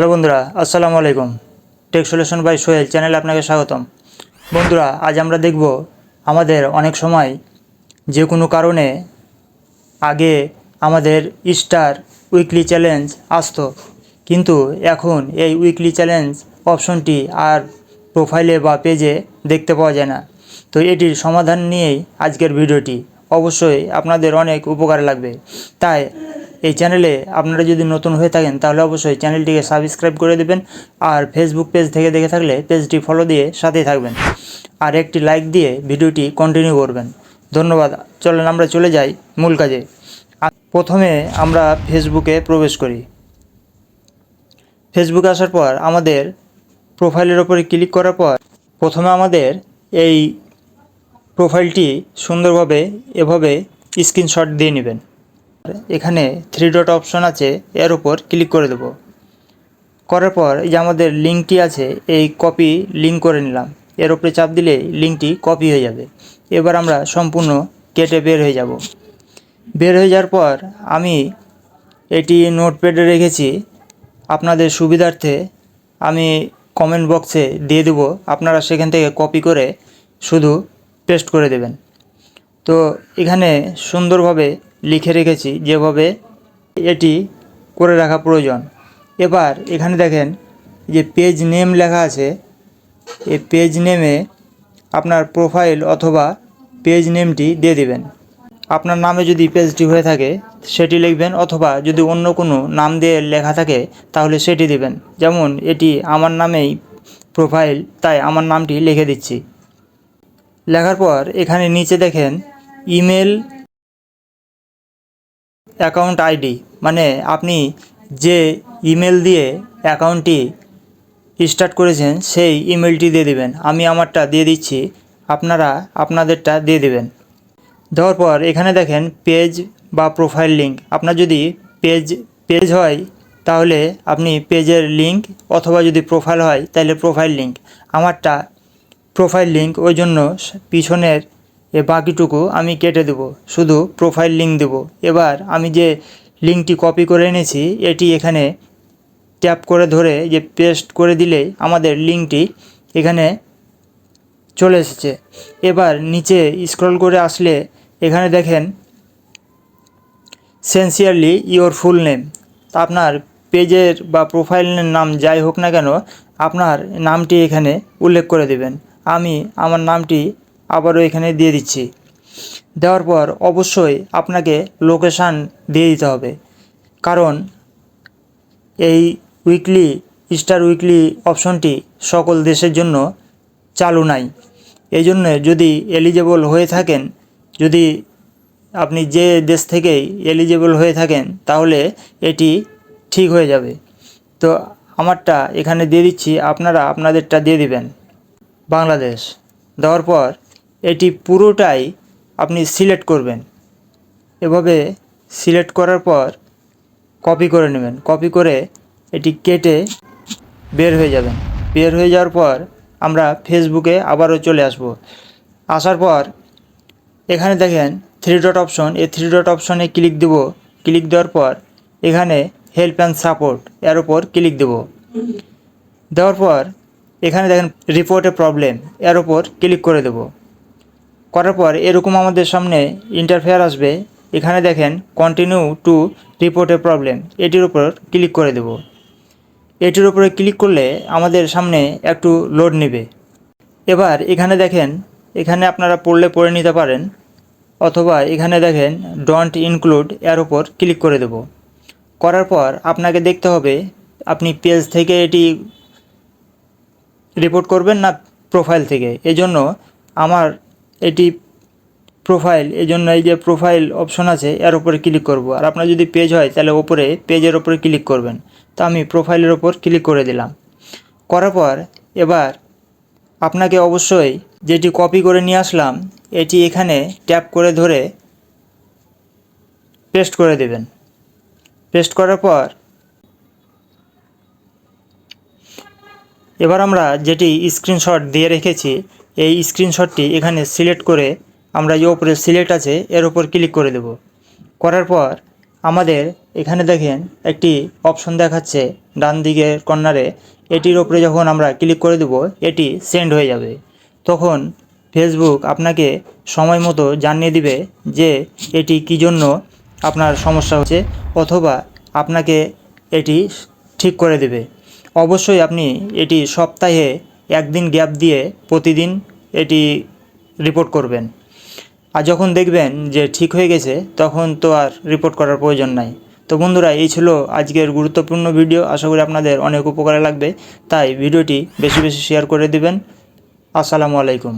Hello বন্ধুরা, আসসালামু আলাইকুম। টেক সলিউশন বাই সোহেল চ্যানেলে আপনাকে স্বাগতম। বন্ধুরা, আজ আমরা দেখব আমাদের অনেক সময় যে কোনো কারণে আগে আমাদের স্টার উইকলি চ্যালেঞ্জ আসতো। কিন্তু এখন এই উইকলি চ্যালেঞ্জ অপশনটি আর প্রোফাইলে বা পেজে দেখতে পাওয়া যায় না। তো এটির সমাধান নিয়েই আজকের ভিডিওটি। অবশ্যই আপনাদের অনেক উপকারে লাগবে। তাই এই চ্যানেলে আপনারা যদি নতুন হয়ে থাকেন, তাহলে অবশ্যই চ্যানেলটিকে সাবস্ক্রাইব করে দেবেন আর ফেসবুক পেজ থেকে দেখে থাকলে পেজটি ফলো দিয়ে সাথেই থাকবেন। আর একটি লাইক দিয়ে ভিডিওটি কন্টিনিউ করবেন। ধন্যবাদ। চলেন আমরা চলে যাই মূল কাজে। প্রথমে আমরা ফেসবুকে প্রবেশ করি। ফেসবুকে আসার পর আমাদের প্রোফাইলের ওপরে ক্লিক করার পর প্রথমে আমাদের এই প্রোফাইলটি সুন্দরভাবে, এভাবে স্ক্রিনশট দিয়ে নেবেন। এখানে থ্রি ডট অপশন আছে, এর উপর ক্লিক করে দেব। করার পর এই যে আমাদের লিঙ্কটি আছে, এই কপি লিঙ্ক করে নিলাম। এর উপরে চাপ দিলে লিঙ্কটি কপি হয়ে যাবে। এবার আমরা সম্পূর্ণ কেটে বের হয়ে যাব। বের হয়ে যাওয়ার পর আমি এটি নোটপ্যাডে রেখেছি। আপনাদের সুবিধার্থে আমি কমেন্ট বক্সে দিয়ে দেবো। আপনারা সেখান থেকে কপি করে শুধু পেস্ট করে দেবেন। তো এখানে সুন্দরভাবে লিখে রেখেছি যেভাবে এটি করে রাখা প্রয়োজন। এবার এখানে দেখেন যে পেজ নেম লেখা আছে। এই পেজ নেমে আপনার প্রোফাইল অথবা পেজ নেমটি দিয়ে দিবেন। আপনার নামে যদি পেজটি হয়ে থাকে, সেটি লিখবেন অথবা যদি অন্য কোনো নাম দিয়ে লেখা থাকে, তাহলে সেটি দিবেন। যেমন এটি আমার নামেই প্রোফাইল তাই আমার নামটি লিখে দিচ্ছি। লেখার পর এখানে নিচে দেখেন ইমেল অ্যাকাউন্ট আইডি মানে আপনি যে ইমেল দিয়ে অ্যাকাউন্টটি স্টার্ট করেছেন, সেই ইমেলটি দিয়ে দিবেন। আমি আমারটা দিয়ে দিচ্ছি, আপনারা আপনাদেরটা দিয়ে দিবেন। দেওয়ার পর এখানে দেখেন পেজ বা প্রোফাইল লিঙ্ক আপনার যদি পেজ পেজ হয়, তাহলে আপনি পেজের লিঙ্ক অথবা যদি প্রোফাইল হয়, তাহলে প্রোফাইল লিঙ্ক আমারটা প্রোফাইল লিঙ্ক ওই জন্য পিছনের এ বাকিটুকু আমি কেটে দেব, শুধু প্রোফাইল লিঙ্ক দেব। এবার আমি যে লিঙ্কটি কপি করে এনেছি, এটি এখানে ট্যাপ করে ধরে যে পেস্ট করে দিলেই আমাদের লিঙ্কটি এখানে চলে এসেছে। এবার নিচে স্ক্রল করে আসলে এখানে দেখেন সেন্সিয়ারলি ইওর ফুল নেম আপনার পেজের বা প্রোফাইলের নাম যাই হোক না কেন, আপনার নামটি এখানে উল্লেখ করে দেবেন। আমি আমার নামটি আবারও এখানে দিয়ে দিচ্ছি। দেওয়ার পর অবশ্যই আপনাকে লোকেশান দিয়ে দিতে হবে। কারণ এই উইকলি স্টার উইকলি অপশনটি সকল দেশের জন্য চালু নাই। এই জন্য যদি এলিজেবল হয়ে থাকেন, যদি আপনি যে দেশ থেকেই এলিজেবল হয়ে থাকেন, তাহলে এটি ঠিক হয়ে যাবে। তো আমারটা এখানে দিয়ে দিচ্ছি, আপনারা আপনাদেরটা দিয়ে দিবেন। বাংলাদেশ। দেওয়ার পর এটি পুরোটাই আপনি সিলেক্ট করবেন। এভাবে সিলেক্ট করার পর কপি করে নেবেন। কপি করে এটি কেটে বের হয়ে যাবেন। বের হয়ে যাওয়ার পর আমরা ফেসবুকে আবারও চলে আসব। আসার পর এখানে দেখেন থ্রি ডট অপশন এই থ্রি ডট অপশনে ক্লিক দেব। ক্লিক দেওয়ার পর এখানে হেল্প অ্যান্ড সাপোর্ট এর ওপর ক্লিক দেব। দেওয়ার পর এখানে দেখেন রিপোর্টে প্রবলেম এর ওপর ক্লিক করে দেব। করার পর এরকম আমাদের সামনে ইন্টারফেয়ার আসবে। এখানে দেখেন কন্টিনিউ টু রিপোর্টে প্রবলেম এটির উপর ক্লিক করে দেব। এটির উপরে ক্লিক করলে আমাদের সামনে একটু লোড নেবে। এবার এখানে দেখেন, এখানে আপনারা পড়লে পড়ে নিতে পারেন, অথবা এখানে দেখেন ডন্ট ইনক্লুড এর উপর ক্লিক করে দেব। করার পর আপনাকে দেখতে হবে, আপনি পেজ থেকে এটি রিপোর্ট করবেন না প্রোফাইল থেকে? এজন্য আমার এটি প্রোফাইল এই জন্য এই যে প্রোফাইল অপশন আছে, এর উপরে ক্লিক করব। আর আপনার যদি পেজ হয়, তাহলে ওপরে পেজের ওপরে ক্লিক করবেন। তো আমি প্রোফাইলের ওপর ক্লিক করে দিলাম। করার পর, এবার আপনাকে অবশ্যই যেটি কপি করে নিয়ে আসলাম, এটি এখানে ট্যাপ করে ধরে পেস্ট করে দেবেন। পেস্ট করার পর, এবার আমরা যেটি স্ক্রিনশট দিয়ে রেখেছি এই স্ক্রিনশটটি এখানে সিলেক্ট করে আমরা যে ওপরে সিলেক্ট আছে, এর উপর ক্লিক করে দেব। করার পর আমাদের এখানে দেখেন একটি অপশন দেখাচ্ছে ডান দিকের কর্নারে এটির ওপরে যখন আমরা ক্লিক করে দেব, এটি সেন্ড হয়ে যাবে। তখন ফেসবুক আপনাকে সময় মতো জানিয়ে দিবে যে এটি কী জন্য আপনার সমস্যা হচ্ছে অথবা আপনাকে এটি ঠিক করে দেবে। অবশ্যই আপনি এটি সপ্তাহে একদিন গ্যাপ দিয়ে প্রতিদিন এটি রিপোর্ট করবেন। আর যখন দেখবেন যে ঠিক হয়ে গেছে, তখন তো আর রিপোর্ট করার প্রয়োজন নাই। তো বন্ধুরা, এই ছিল আজকের গুরুত্বপূর্ণ ভিডিও আশা করি আপনাদের অনেক উপকারে লাগবে। তাই ভিডিওটি বেশি বেশি শেয়ার করে দিবেন। আসসালামু আলাইকুম।